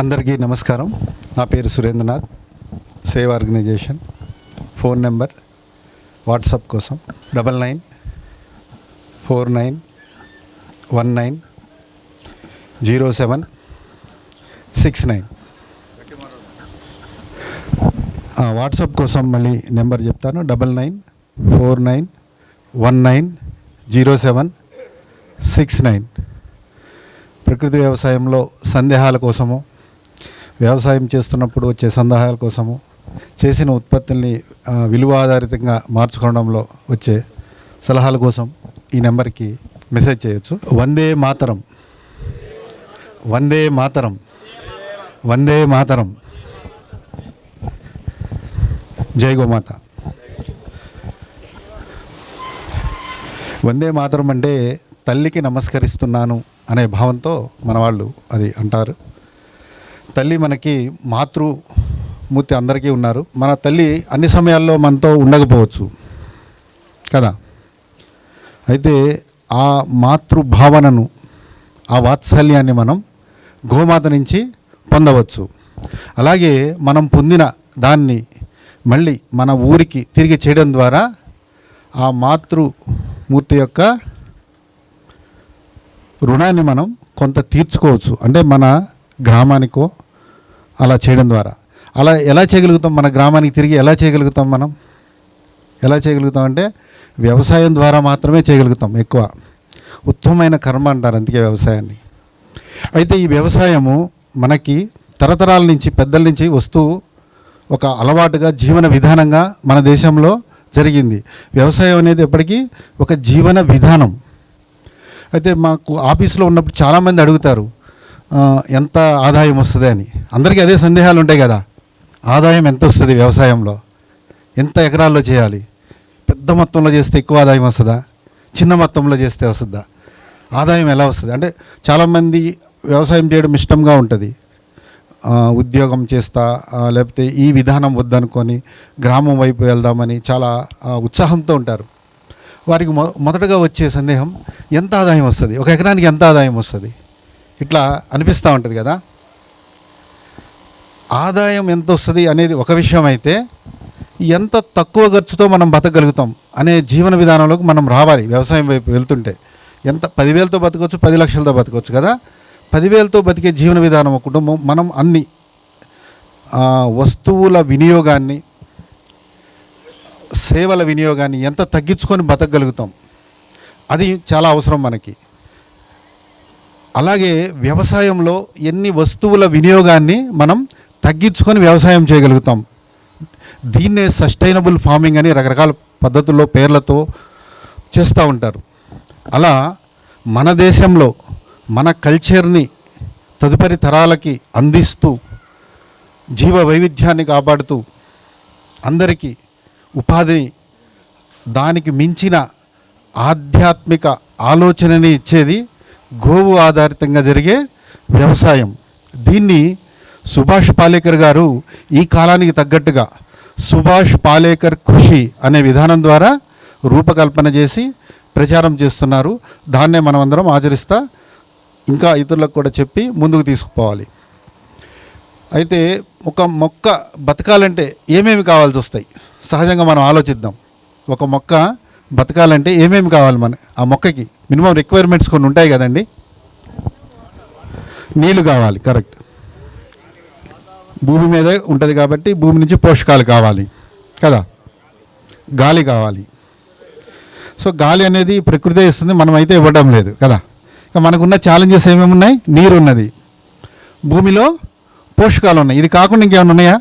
అందరికీ నమస్కారం. నా పేరు Surendranath save organization. Phone number WhatsApp కోసం double nine four nine one nine zero seven six nine. WhatsApp కోసం మళ్ళీ నెంబర్ చెప్తాను. Double nine four nine one nine zero seven six nine. ప్రకృతి వ్యవసాయంలో సందేహాల కోసము వ్యవసాయం చేస్తున్నప్పుడు వచ్చే సందేహాల కోసము చేసిన ఉత్పత్తుల్ని విలువ ఆధారితంగా మార్చుకోవడంలో వచ్చే సలహాల కోసం ఈ నెంబర్కి మెసేజ్ చేయొచ్చు. వందే మాతరం. వందే మాతరం. వందే మాతరం. జై గోమాత. వందే మాతరం అంటే తల్లికి నమస్కరిస్తున్నాను అనే భావంతో మన వాళ్ళు అది అంటారు. తల్లి మనకి మాతృమూర్తి అందరికీ ఉన్నారు. మన తల్లి అన్ని సమయాల్లో మనతో ఉండకపోవచ్చు. కదా? అయితే ఆ మాతృభావనను ఆ వాత్సల్యాన్ని మనం గోమాత నుంచి పొందవచ్చు. అలాగే మనం పొందిన దాన్ని మళ్ళీ మన ఊరికి తిరిగి చేయడం ద్వారా ఆ మాతృమూర్తి యొక్క రుణాన్ని మనం కొంత తీర్చుకోవచ్చు. అంటే మన గ్రామానికో అలా చేయడం ద్వారా. అలా ఎలా చేయగలుగుతాం? మన గ్రామానికి తిరిగి ఎలా చేయగలుగుతాం మనం? ఎలా చేయగలుగుతాం అంటే వ్యవసాయం ద్వారా మాత్రమే చేయగలుగుతాం ఎక్కువ. ఉత్తమమైన కర్మ అంటారు అందుకే వ్యవసాయాన్ని. అయితే ఈ వ్యవసాయము మనకి తరతరాల నుంచి పెద్దల నుంచి వస్తూ ఒక అలవాటుగా జీవన విధానంగా మన దేశంలో జరిగింది. వ్యవసాయం అనేది ఎప్పటికీ ఒక జీవన విధానం. అయితే మాకు ఆఫీస్లో ఉన్నప్పుడు చాలామంది అడుగుతారు ఎంత ఆదాయం వస్తుంది అని. అందరికీ అదే సందేహాలు ఉంటాయి కదా. ఆదాయం ఎంత వస్తుంది వ్యవసాయంలో? ఎంత ఎకరాల్లో చేయాలి? పెద్ద మొత్తంలో చేస్తే ఎక్కువ ఆదాయం వస్తుందా? చిన్న మొత్తంలో చేస్తే వస్తుందా? ఆదాయం ఎలా వస్తుంది? అంటే చాలామంది వ్యవసాయం చేయడం ఇష్టంగా ఉంటుంది. ఉద్యోగం చేస్తా లేకపోతే ఈ విధానం వద్దనుకొని గ్రామం వైపు వెళ్దామని చాలా ఉత్సాహంతో ఉంటారు. వారికి మొ మొదటగా వచ్చే సందేహం ఎంత ఆదాయం వస్తుంది? ఒక ఎకరానికి ఎంత ఆదాయం వస్తుంది? ఇట్లా అనిపిస్తూ ఉంటుంది కదా. ఆదాయం ఎంత వస్తుంది అనేది ఒక విషయం అయితే ఎంత తక్కువ ఖర్చుతో మనం బతకగలుగుతాం అనే జీవన విధానంలోకి మనం రావాలి వ్యవసాయం వైపు వెళ్తుంటే. ఎంత పదివేలతో బతకవచ్చు పది లక్షలతో బతకవచ్చు కదా. పదివేలతో బతికే జీవన విధానం కుటుంబం మనం అన్ని వస్తువుల వినియోగాన్ని సేవల వినియోగాన్ని ఎంత తగ్గించుకొని బతకగలుగుతాం. అది చాలా అవసరం మనకి. అలాగే వ్యవసాయంలో ఎన్ని వస్తువుల వినియోగాన్ని మనం తగ్గించుకొని వ్యవసాయం చేయగలుగుతాం. దీన్నే సస్టైనబుల్ ఫార్మింగ్ అని రకరకాల పద్ధతుల్లో పేర్లతో చేస్తూ ఉంటారు. అలా మన దేశంలో మన కల్చర్ని తదుపరి తరాలకి అందిస్తూ జీవ వైవిధ్యాన్ని కాపాడుతూ అందరికీ ఉపాధిని దానికి మించిన ఆధ్యాత్మిక ఆలోచనని ఇచ్చేది గోవు ఆధారితంగా జరిగే వ్యవసాయం. దీన్ని సుభాష్ పాలేకర్ గారు ఈ కాలానికి తగ్గట్టుగా సుభాష్ పాలేకర్ కృషి అనే విధానం ద్వారా రూపకల్పన చేసి ప్రచారం చేస్తున్నారు. దాన్నే మనమందరం ఆచరిస్తా ఇంకా ఇతరులకు కూడా చెప్పి ముందుకు తీసుకుపోవాలి. అయితే ఒక మొక్క బతకాలంటే ఏమేమి కావాల్సి వస్తాయి సహజంగా మనం ఆలోచిద్దాం. ఒక మొక్క బతకాలంటే ఏమేమి కావాలి మన ఆ మొక్కకి? మినిమం రిక్వైర్మెంట్స్ కొన్ని ఉంటాయి కదండి. నీళ్ళు కావాలి కరెక్ట్. భూమి మీదే ఉంటుంది కాబట్టి భూమి నుంచి పోషకాలు కావాలి కదా? గాలి కావాలి. సో గాలి అనేది ప్రకృతి ఇస్తుంది మనం అయితే ఇవ్వడం లేదు కదా? ఇక మనకున్న ఛాలెంజెస్ ఏమేమి ఉన్నాయి? నీరు ఉన్నది భూమిలో పోషకాలు ఉన్నాయి. ఇది కాకుండా ఇంకేమైనా ఉన్నాయా?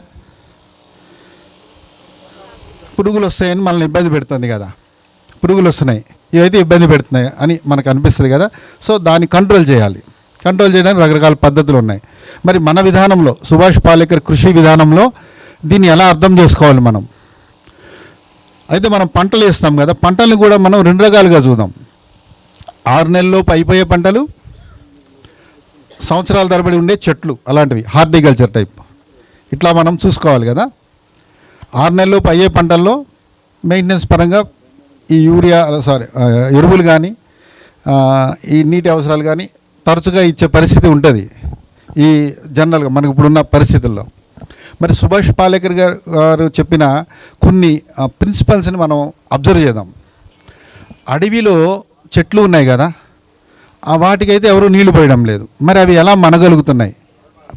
పురుగులు వస్తాయని మనల్ని ఇబ్బంది పెడుతుంది కదా? పురుగులు వస్తున్నాయి. ఇవైతే ఇబ్బంది పెడుతున్నాయి అని మనకు అనిపిస్తుంది కదా. సో దాన్ని కంట్రోల్ చేయాలి. కంట్రోల్ చేయడానికి రకరకాల పద్ధతులు ఉన్నాయి. మరి మన విధానంలో సుభాష్ పాలేకర్ కృషి విధానంలో దీన్ని ఎలా అర్థం చేసుకోవాలి మనం? అయితే మనం పంటలు వేస్తాం కదా. పంటల్ని కూడా మనం రెండు రకాలుగా చూద్దాం. ఆరు నెలల్లోపు అయిపోయే పంటలు సంవత్సరాల తరబడి ఉండే చెట్లు అలాంటివి హార్టికల్చర్ టైప్. ఇట్లా మనం చూసుకోవాలి కదా. ఆరు నెలల్లోపు అయ్యే పంటల్లో మెయింటెనెన్స్ పరంగా ఈ యూరియా సారీ ఎరువులు కానీ ఈ నీటి అవసరాలు కానీ తరచుగా ఇచ్చే పరిస్థితి ఉంటుంది ఈ జనరల్గా మనకు ఇప్పుడున్న పరిస్థితుల్లో. మరి సుభాష్ పాలేకర్ గారు గారు చెప్పిన కొన్ని ప్రిన్సిపల్స్ని మనం అబ్జర్వ్ చేద్దాం. అడవిలో చెట్లు ఉన్నాయి కదా ఆ వాటికైతే ఎవరు నీళ్ళు పోయడం లేదు. మరి అవి ఎలా మనగలుగుతున్నాయి?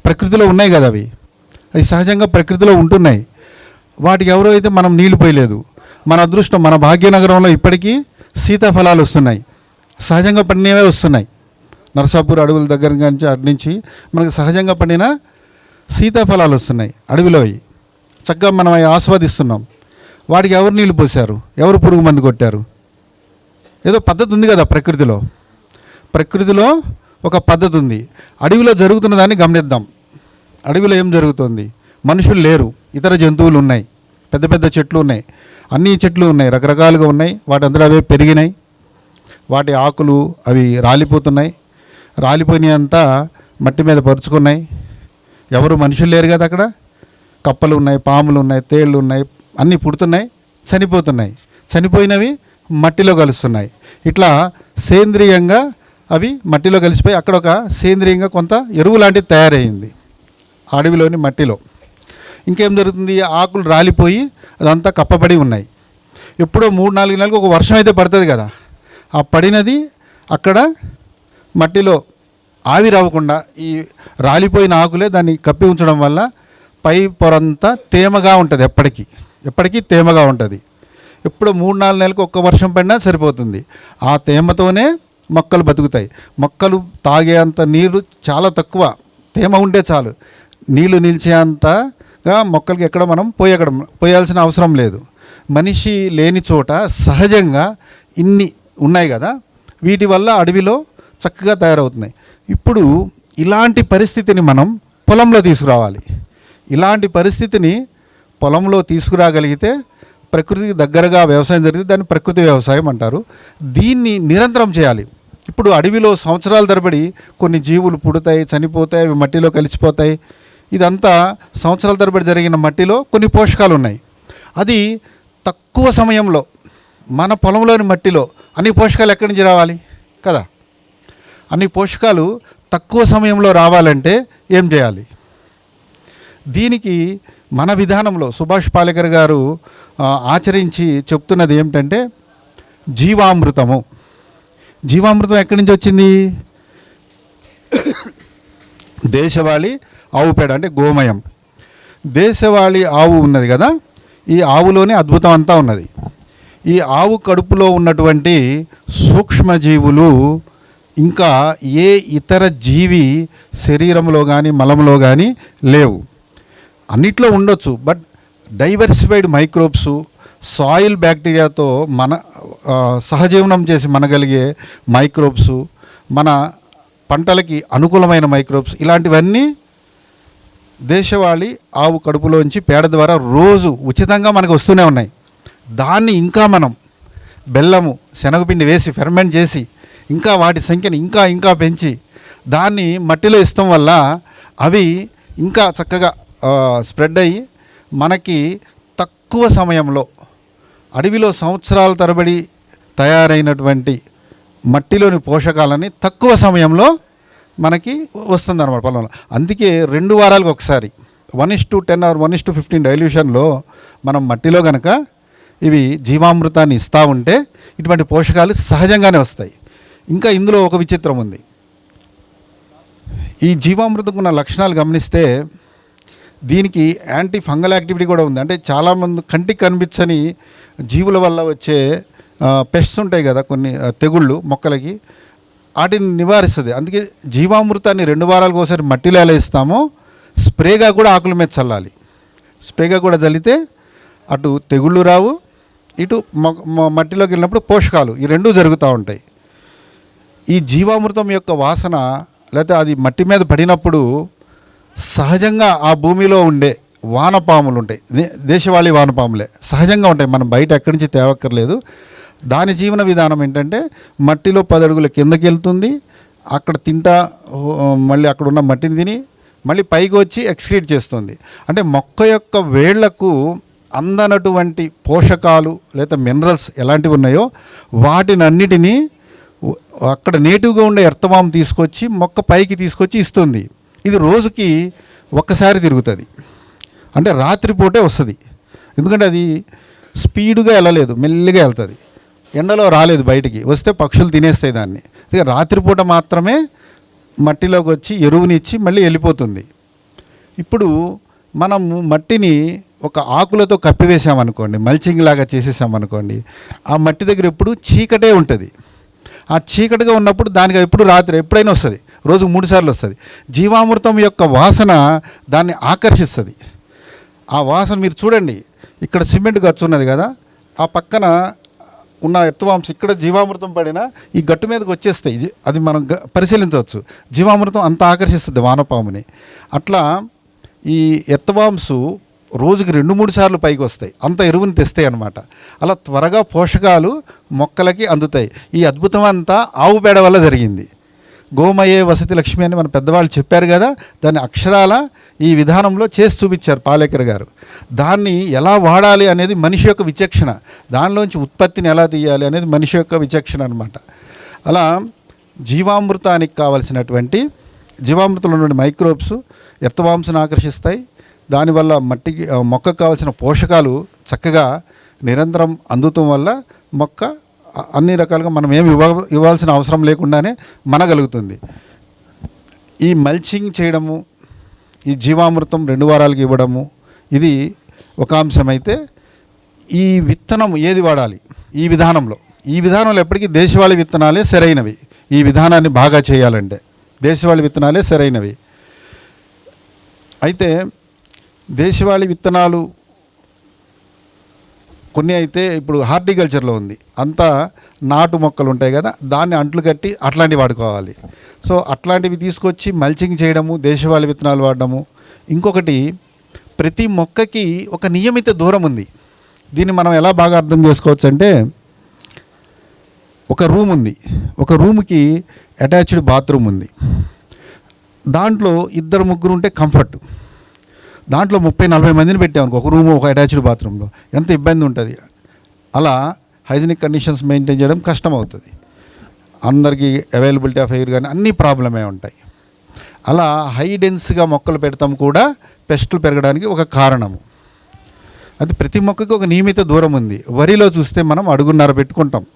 ప్రకృతిలో ఉన్నాయి కదా అవి. అవి సహజంగా ప్రకృతిలో ఉంటున్నాయి. వాటికి ఎవరో అయితే మనం నీళ్ళు పోయలేదు. మన అదృష్టం మన భాగ్యనగరంలో ఇప్పటికీ సీతాఫలాలు వస్తున్నాయి. సహజంగా పండినవే వస్తున్నాయి. నరసాపూర్ అడవుల దగ్గర నుంచి అటు నుంచి మనకు సహజంగా పండిన సీతాఫలాలు వస్తున్నాయి. అడవిలో అవి చక్కగా మనం అవి ఆస్వాదిస్తున్నాం. వాటికి ఎవరు నీళ్ళు పోశారు? ఎవరు పురుగు మందు కొట్టారు? ఏదో పద్ధతి ఉంది కదా ప్రకృతిలో. ప్రకృతిలో ఒక పద్ధతి ఉంది. అడవిలో జరుగుతున్న దాన్ని గమనిద్దాం. అడవిలో ఏం జరుగుతుంది? మనుషులు లేరు. ఇతర జంతువులు ఉన్నాయి. పెద్ద పెద్ద చెట్లు ఉన్నాయి. అన్ని చెట్లు ఉన్నాయి రకరకాలుగా ఉన్నాయి. వాటి అందరూ అవే పెరిగినాయి. వాటి ఆకులు అవి రాలిపోతున్నాయి. రాలిపోయినంతా మట్టి మీద పరుచుకున్నాయి. ఎవరు మనుషులు లేరు కదా అక్కడ. కప్పలు ఉన్నాయి పాములు ఉన్నాయి తేళ్ళు ఉన్నాయి అన్నీ పుడుతున్నాయి చనిపోతున్నాయి. చనిపోయినవి మట్టిలో కలుస్తున్నాయి. ఇట్లా సేంద్రియంగా అవి మట్టిలో కలిసిపోయి అక్కడ ఒక సేంద్రియంగా కొంత ఎరువు లాంటిది తయారైంది. అడవిలోని మట్టిలో. ఇంకేం జరుగుతుంది? ఆకులు రాలిపోయి అదంతా కప్పబడి ఉన్నాయి. ఎప్పుడో మూడు నాలుగు నెలలకు ఒక వర్షం అయితే పడుతుంది కదా. ఆ పడినది అక్కడ మట్టిలో ఆవిరవ్వకుండా ఈ రాలిపోయిన ఆకులే దాన్ని కప్పి ఉంచడం వల్ల పై పొరంతా తేమగా ఉంటుంది ఎప్పటికీ. ఎప్పటికీ తేమగా ఉంటుంది. ఎప్పుడు మూడు నాలుగు నెలలకు ఒక్క వర్షం పడినా సరిపోతుంది. ఆ తేమతోనే మొక్కలు బతుకుతాయి. మొక్కలు తాగేంత నీరు చాలా తక్కువ. తేమ ఉంటే చాలు. నీళ్ళు గా మొక్కలకి ఎక్కడ మనం పోయగడం పోయాల్సిన అవసరం లేదు. మనిషి లేని చోట సహజంగా ఇన్ని ఉన్నాయి కదా వీటి వల్ల అడవిలో చక్కగా తయారవుతున్నాయి. ఇప్పుడు ఇలాంటి పరిస్థితిని మనం పొలంలో తీసుకురావాలి. ఇలాంటి పరిస్థితిని పొలంలో తీసుకురాగలిగితే ప్రకృతికి దగ్గరగా వ్యవసాయం జరిగితే దాన్ని ప్రకృతి వ్యవసాయం అంటారు. దీన్ని నిరంతరం చేయాలి. ఇప్పుడు అడవిలో సంవత్సరాల తరబడి కొన్ని జీవులు పుడతాయి చనిపోతాయి అవి మట్టిలో కలిసిపోతాయి. ఇదంతా సంవత్సరాల తరబడి జరిగిన మట్టిలో కొన్ని పోషకాలు ఉన్నాయి అది తక్కువ సమయంలో మన పొలంలోని మట్టిలో అన్ని పోషకాలు ఎక్కడి నుంచి రావాలి? కదా. అన్ని పోషకాలు తక్కువ సమయంలో రావాలంటే ఏం చేయాలి? దీనికి మన విధానంలో సుభాష్ పాలేకర్ గారు ఆచరించి చెప్తున్నది ఏమిటంటే జీవామృతము. జీవామృతం ఎక్కడి నుంచి వచ్చింది? దేశవాళీ ఆవు పేడ అంటే గోమయం. దేశవాళీ ఆవు ఉన్నది కదా ఈ ఆవులోనే అద్భుతం అంతా ఉన్నది. ఈ ఆవు కడుపులో ఉన్నటువంటి సూక్ష్మజీవులు ఇంకా ఏ ఇతర జీవి శరీరంలో కానీ మలంలో కానీ లేవు. అన్నిట్లో ఉండొచ్చు బట్ డైవర్సిఫైడ్ మైక్రోబ్స్ సాయిల్ బ్యాక్టీరియాతో మన సహజీవనం చేసి మనగలిగే మైక్రోబ్స్ మన పంటలకి అనుకూలమైన మైక్రోబ్స్ ఇలాంటివన్నీ దేశవాళీ ఆవు కడుపులోంచి పేడ ద్వారా రోజు ఉచితంగా మనకు వస్తూనే ఉన్నాయి. దాన్ని ఇంకా మనం బెల్లము శనగపిండి వేసి ఫెర్మెంట్ చేసి ఇంకా వాటి సంఖ్యను ఇంకా ఇంకా పెంచి దాన్ని మట్టిలో ఇస్తాం వల్ల అవి ఇంకా చక్కగా స్ప్రెడ్ అయ్యి మనకి తక్కువ సమయంలో అడవిలో సంవత్సరాల తరబడి తయారైనటువంటి మట్టిలోని పోషకాలని తక్కువ సమయంలో మనకి వస్తుంది అనమాట పొలంలో. అందుకే రెండు వారాలకు ఒకసారి one is to ten or one is to fifteen డైల్యూషన్లో మనం మట్టిలో కనుక ఇవి జీవామృతాన్ని ఇస్తూ ఉంటే ఇటువంటి పోషకాలు సహజంగానే వస్తాయి. ఇంకా ఇందులో ఒక విచిత్రం ఉంది. ఈ జీవామృతంకున్న లక్షణాలు గమనిస్తే దీనికి యాంటీ ఫంగల్ యాక్టివిటీ కూడా ఉంది. అంటే చాలామంది కంటికి కనిపించని జీవుల వల్ల వచ్చే పెస్ట్స్ ఉంటాయి కదా కొన్ని తెగుళ్ళు మొక్కలకి వాటిని నివారిస్తుంది. అందుకే జీవామృతాన్ని రెండు వారాలకు ఒకసారి మట్టిలో ఎలా ఇస్తామో స్ప్రేగా కూడా ఆకుల మీద చల్లాలి. స్ప్రేగా కూడా చల్లితే అటు తెగుళ్ళు రావు ఇటు మొ- మట్టిలోకి వెళ్ళినప్పుడు పోషకాలు ఈ రెండూ జరుగుతూ ఉంటాయి. ఈ జీవామృతం యొక్క వాసన లేకపోతే అది మట్టి మీద పడినప్పుడు సహజంగా ఆ భూమిలో ఉండే వానపాములు ఉంటాయి. దే- దేశవాళీ వానపాములే. సహజంగా ఉంటాయి. మనం బయట ఎక్కడి నుంచి తేవక్కర్లేదు. దాని జీవన విధానం ఏంటంటే మట్టిలో పది అడుగుల కిందకి వెళ్తుంది అక్కడ తింటా మళ్ళీ అక్కడ ఉన్న మట్టిని తిని మళ్ళీ పైకి వచ్చి ఎక్స్క్రీట్ చేస్తుంది. అంటే మొక్క యొక్క వేళ్ళకు అందనటువంటి పోషకాలు లేదా మినరల్స్ ఎలాంటివి ఉన్నాయో వాటిని అన్నిటినీ అక్కడ నేటివ్గా ఉండే ఎర్తవాం తీసుకొచ్చి మొక్క పైకి తీసుకొచ్చి ఇస్తుంది. ఇది రోజుకి ఒక్కసారి తిరుగుతుంది. అంటే రాత్రిపూటే వస్తుంది. ఎందుకంటే అది స్పీడ్గా వెళ్ళలేదు మెల్లిగా వెళ్తుంది. ఎండలో రాలేదు బయటికి. వస్తే పక్షులు తినేస్తాయి దాన్ని. ఇక రాత్రిపూట మాత్రమే మట్టిలోకి వచ్చి ఎరువునిచ్చి మళ్ళీ వెళ్ళిపోతుంది. ఇప్పుడు మనము మట్టిని ఒక ఆకులతో కప్పివేసామనుకోండి మల్చింగ్ లాగా చేసేసామనుకోండి ఆ మట్టి దగ్గర ఎప్పుడు చీకటే ఉంటుంది. ఆ చీకటిగా ఉన్నప్పుడు దానికి ఎప్పుడు రాత్రి ఎప్పుడైనా వస్తుంది. రోజు మూడు సార్లు వస్తుంది. జీవామృతం యొక్క వాసన దాన్ని ఆకర్షిస్తుంది. ఆ వాసన మీరు చూడండి ఇక్కడ సిమెంట్ గచ్చు ఉన్నది కదా ఆ పక్కన ఉన్న ఎత్తువాంశం ఇక్కడ జీవామృతం పడినా ఈ గట్టు మీదకి వచ్చేస్తాయి. అది మనం గ- పరిశీలించవచ్చు. జీవామృతం అంత ఆకర్షిస్తుంది వానపాముని. అట్లా ఈ ఎత్తవాంసు రోజుకి రెండు మూడు సార్లు పైకి వస్తాయి. అంత ఎరువుని తెస్తాయి అన్నమాట. అలా త్వరగా పోషకాలు మొక్కలకి అందుతాయి. ఈ అద్భుతం అంతా ఆవు పేడ వల్ల జరిగింది. గోమయే వసతి లక్ష్మి అని మన పెద్దవాళ్ళు చెప్పారు కదా దాన్ని అక్షరాల ఈ విధానంలో చేసి చూపించారు పాలేకర్ గారు. దాన్ని ఎలా వాడాలి అనేది మనిషి యొక్క విచక్షణ దానిలోంచి ఉత్పత్తిని ఎలా తీయాలి అనేది మనిషి యొక్క విచక్షణ అనమాట అలా జీవామృతానికి కావలసినటువంటి జీవామృతంలో నుండి మైక్రోబ్స్ ఎర్తవాంశను ఆకర్షిస్తాయి. దానివల్ల మట్టికి మొక్కకు కావాల్సిన పోషకాలు చక్కగా నిరంతరం అందుతం వల్ల మొక్క అన్ని రకాలుగా మనం ఏమి ఇవ్వ ఇవ్వాల్సిన అవసరం లేకుండానే మనగలుగుతుంది. ఈ మల్చింగ్ చేయడము ఈ జీవామృతం రెండు వారాలకి ఇవ్వడము ఇది ఒక అంశమైతే ఈ విత్తనం ఏది వాడాలి? ఈ విధానంలో. ఈ విధానంలో ఎప్పటికీ దేశవాళీ విత్తనాలే సరైనవి. ఈ విధానాన్ని బాగా చేయాలంటే దేశవాళి విత్తనాలే సరైనవి. అయితే దేశవాళీ విత్తనాలు కొన్ని అయితే ఇప్పుడు హార్టికల్చర్లో ఉంది. అంతా నాటు మొక్కలు ఉంటాయి కదా దాన్ని అంట్లు కట్టి అట్లాంటివి వాడుకోవాలి. సో అట్లాంటివి తీసుకొచ్చి మల్చింగ్ చేయడము దేశవాళి విత్తనాలు వాడడము. ఇంకొకటి ప్రతి మొక్కకి ఒక నియమిత దూరం ఉంది. దీన్ని మనం ఎలా బాగా అర్థం చేసుకోవచ్చు అంటే ఒక రూమ్ ఉంది. ఒక రూమ్కి అటాచ్డ్ బాత్రూమ్ ఉంది. దాంట్లో ఇద్దరు ముగ్గురు ఉంటే కంఫర్ట్. దాంట్లో ముప్పై నలభై మందిని పెట్టామనుకో ఒక రూమ్ ఒక అటాచ్డ్ బాత్రూంలో. ఎంత ఇబ్బంది ఉంటుంది? అలా హైజీనిక్ కండిషన్స్ మెయింటైన్ చేయడం కష్టం అవుతుంది అందరికీ అవైలబిలిటీ ఆఫ్ ఎయిర్ కానీ అన్ని ప్రాబ్లమే ఉంటాయి. అలా హై డెన్స్గా మొక్కలు పెడతాం కూడా పెస్టులు పెరగడానికి ఒక కారణము. అది ప్రతి మొక్కకి ఒక నియమిత దూరం ఉంది. వరిలో చూస్తే మనం అడుగున్నర పెట్టుకుంటాం.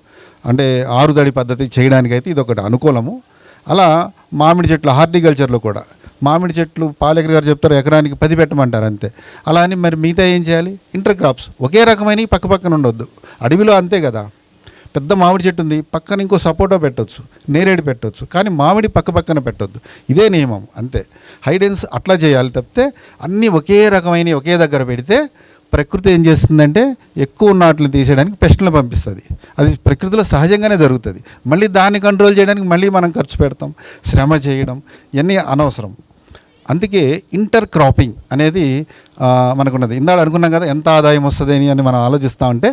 అంటే ఆరుదడి పద్ధతి చేయడానికైతే ఇది ఒకటి అనుకూలము. అలా మామిడి చెట్లు హార్టికల్చర్లో కూడా. మామిడి చెట్లు పాలేకర్ గారు చెప్తారు ఎకరానికి పది పెట్టమంటారు అంతే. అలా అని మరి మిగతా ఏం చేయాలి? Inter crops. ఒకే రకమైన పక్క పక్కన ఉండొద్దు. అడవిలో అంతే కదా. పెద్ద మామిడి చెట్టు ఉంది పక్కన ఇంకో సపోటా పెట్టొచ్చు నేరేడు పెట్టొచ్చు కానీ మామిడి పక్క పక్కన పెట్టొద్దు. ఇదే నియమం అంతే. హైడెన్స్ అట్లా చేయాలి తప్పితే అన్నీ ఒకే రకమైన ఒకే దగ్గర పెడితే ప్రకృతి ఏం చేస్తుందంటే ఎక్కువ ఉన్న వాటిని తీసేయడానికి పెస్టులను పంపిస్తుంది. అది ప్రకృతిలో సహజంగానే జరుగుతుంది. మళ్ళీ దాన్ని కంట్రోల్ చేయడానికి మళ్ళీ మనం ఖర్చు పెడతాం శ్రమ చేయడం ఇవన్నీ అనవసరం. అందుకే ఇంటర్ క్రాపింగ్ అనేది మనకున్నది. ఇందాడు అనుకున్నాం కదా ఎంత ఆదాయం వస్తుంది అని మనం ఆలోచిస్తా ఉంటే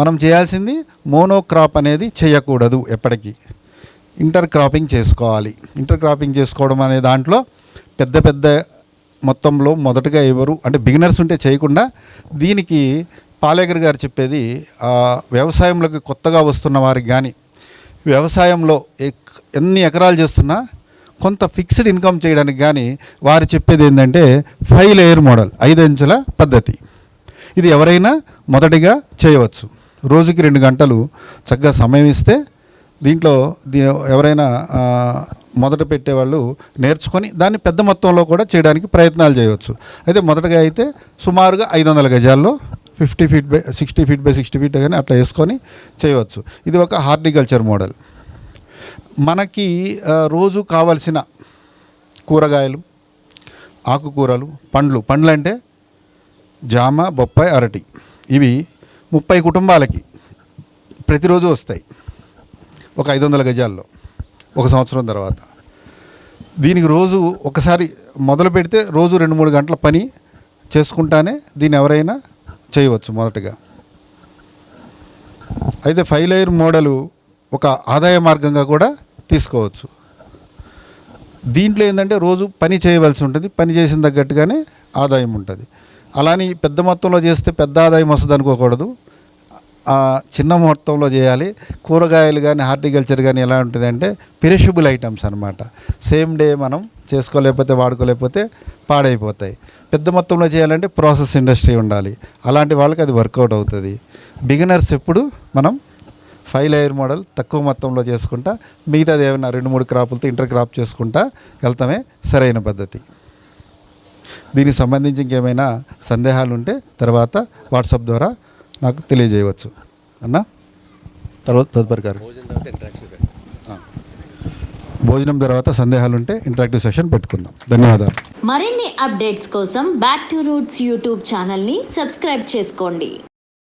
మనం చేయాల్సింది మోనోక్రాప్ అనేది చేయకూడదు ఎప్పటికీ. ఇంటర్ క్రాపింగ్ చేసుకోవాలి. ఇంటర్ క్రాపింగ్ చేసుకోవడం అనే దాంట్లో పెద్ద పెద్ద మొత్తంలో మొదటగా ఎవరు అంటే బిగినర్స్ ఉంటే చేయకుండా దీనికి పాలేకర్ గారు చెప్పేది వ్యవసాయంలోకి కొత్తగా వస్తున్న వారికి కానీ వ్యవసాయంలో ఎక్- ఎన్ని ఎకరాలు చేస్తున్నా కొంత ఫిక్స్డ్ ఇన్కమ్ చేయడానికి కానీ వారు చెప్పేది ఏంటంటే ఫైవ్ లేయర్ మోడల్ ఐదు అంచుల పద్ధతి. ఇది ఎవరైనా మొదటిగా చేయవచ్చు. రోజుకి రెండు గంటలు చక్కగా సమయం ఇస్తే దీంట్లో దీ- ఎవరైనా మొదట పెట్టేవాళ్ళు నేర్చుకొని దాన్ని పెద్ద మొత్తంలో కూడా చేయడానికి ప్రయత్నాలు చేయవచ్చు. అయితే మొదటగా అయితే సుమారుగా ఐదు వందల గజాల్లో fifty feet by sixty feet by sixty feet కానీ అట్లా వేసుకొని చేయవచ్చు. ఇది ఒక హార్టికల్చర్ మోడల్. మనకి రోజు కావలసిన కూరగాయలు ఆకుకూరలు పండ్లు పండ్లు అంటే జామ బొప్పాయి అరటి. ఇవి ముప్పై కుటుంబాలకి ప్రతిరోజు వస్తాయి. ఒక ఐదు వందల గజాల్లో. ఒక సంవత్సరం తర్వాత. దీనికి రోజు ఒకసారి మొదలు పెడితే రోజు రెండు మూడు గంటల పని చేసుకుంటానే దీన్ని ఎవరైనా చేయవచ్చు మొదటగా. అయితే ఫైవ్ లేయర్ మోడలు ఒక ఆదాయ మార్గంగా కూడా తీసుకోవచ్చు. దీంట్లో ఏంటంటే రోజు పని చేయవలసి ఉంటుంది. పని చేసిన తగ్గట్టుగానే ఆదాయం ఉంటుంది. అలాని పెద్ద మొత్తంలో చేస్తే పెద్ద ఆదాయం వస్తుంది అనుకోకూడదు. ఆ, చిన్న మొత్తంలో చేయాలి. కూరగాయలు కానీ హార్టికల్చర్ కానీ ఎలా ఉంటుంది అంటే పెరిషబుల్ ఐటమ్స్ అనమాట సేమ్ డే మనం చేసుకోలేకపోతే వాడుకోలేకపోతే పాడైపోతాయి. పెద్ద మొత్తంలో చేయాలంటే ప్రాసెస్ ఇండస్ట్రీ ఉండాలి. అలాంటి వాళ్ళకి అది వర్కౌట్ అవుతుంది. బిగినర్స్ ఎప్పుడు మనం ఫైవ్ లేయర్ మోడల్ తక్కువ మొత్తంలో చేసుకుంటా మిగతాది ఏమైనా రెండు మూడు క్రాపులతో ఇంటర్ క్రాప్ చేసుకుంటా వెళ్తామే సరైన పద్ధతి. దీనికి సంబంధించి ఇంకేమైనా సందేహాలు ఉంటే తర్వాత వాట్సాప్ ద్వారా నాకు తెలియజేయవచ్చు. అన్న? తర్వాత తదుపరి గారు భోజనం తర్వాత సందేహాలు ఉంటే ఇంటరాక్టివ్ సెషన్ పెట్టుకుందాం. ధన్యవాదాలు. మరిన్ని అప్డేట్స్ కోసం బ్యాక్ టు రూట్స్ యూట్యూబ్ ఛానల్ని సబ్స్క్రైబ్ చేసుకోండి.